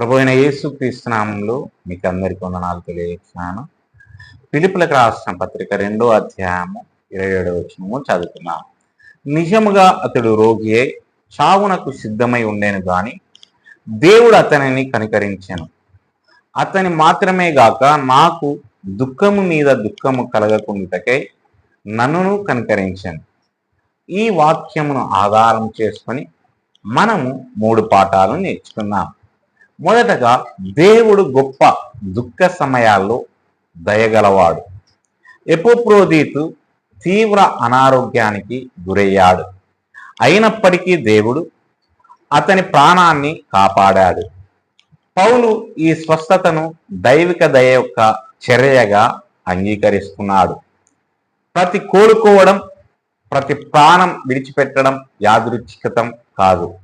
ప్రభు అయిన యేసు క్రీస్తునామంలో మీకు అందరికీ వందనాలు తెలియజేస్తున్నాను. పిలుపులకు రాసిన పత్రిక రెండో అధ్యాయము ఇరవై ఏడవ వచ్చినము చదువుతున్నాను నిజముగా అతడు రోగియే చావునకు సిద్ధమై ఉండేను గాని దేవుడు అతనిని కనికరించాను. అతని మాత్రమే గాక నాకు దుఃఖము మీద దుఃఖము కలగకుండాకై నన్నును కనికరించాను. ఈ వాక్యమును ఆధారం చేసుకొని మనము మూడు పాఠాలు నేర్చుకున్నాం మొదటగా దేవుడు గొప్ప దుఃఖ సమయాల్లో దయగలవాడు. ఎపోప్రోదీతు తీవ్ర అనారోగ్యానికి గురయ్యాడు. అయినప్పటికీ దేవుడు అతని ప్రాణాన్ని కాపాడాడు. పౌలు ఈ స్వస్థతను దైవిక దయ యొక్క చర్యగా అంగీకరిస్తున్నాడు. ప్రతి కోలుకోవడం ప్రతి ప్రాణం విడిచిపెట్టడం యాదృచ్ఛికతం కాదు.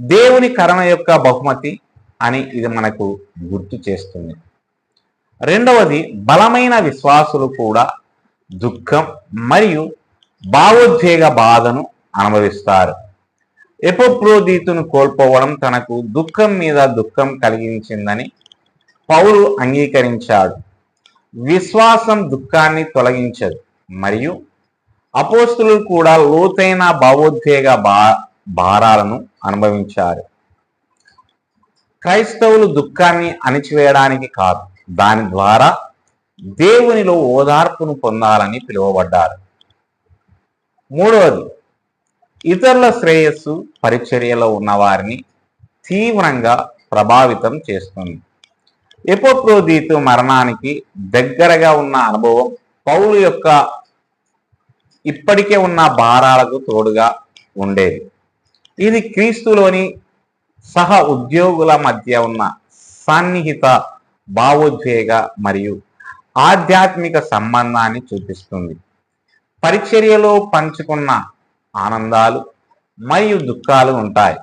దేవుని కరణ యొక్క బహుమతి అని ఇది మనకు గుర్తు చేస్తుంది. రెండవది బలమైన విశ్వాసులు కూడా దుఃఖం మరియు భావోద్వేగ బాధను అనుభవిస్తారు. ఎపోప్రోదీతును కోల్పోవడం తనకు దుఃఖం మీద దుఃఖం కలిగించిందని పౌలు అంగీకరించాడు. విశ్వాసం దుఃఖాన్ని తొలగించదు మరియు అపోస్తులు కూడా లోతైన భావోద్వేగ బా భారాలను అనుభవించారు. క్రైస్తవులు దుఃఖాన్ని అణిచివేయడానికి కాదు. దాని ద్వారా దేవునిలో ఓదార్పును పొందాలని పిలువబడ్డారు. మూడవది ఇతరుల శ్రేయస్సు పరిచర్యలో ఉన్న వారిని తీవ్రంగా ప్రభావితం చేస్తుంది. ఎపోప్రోదీతు మరణానికి దగ్గరగా ఉన్న అనుభవం పౌలు యొక్క ఇప్పటికే ఉన్న భారాలకు తోడుగా ఉండేది. ఇది క్రీస్తులోని సహ ఉద్యోగుల మధ్య ఉన్న సన్నిహిత భావోద్వేగ మరియు ఆధ్యాత్మిక సంబంధాన్ని చూపిస్తుంది. పరిచర్యలో పంచుకున్న ఆనందాలు మరియు దుఃఖాలు ఉంటాయి.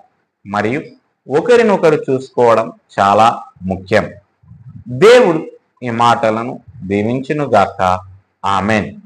మరియు ఒకరినొకరు చూసుకోవడం చాలా ముఖ్యం. దేవుడు ఈ మాటలను దీవించునుగాక. ఆమెన్.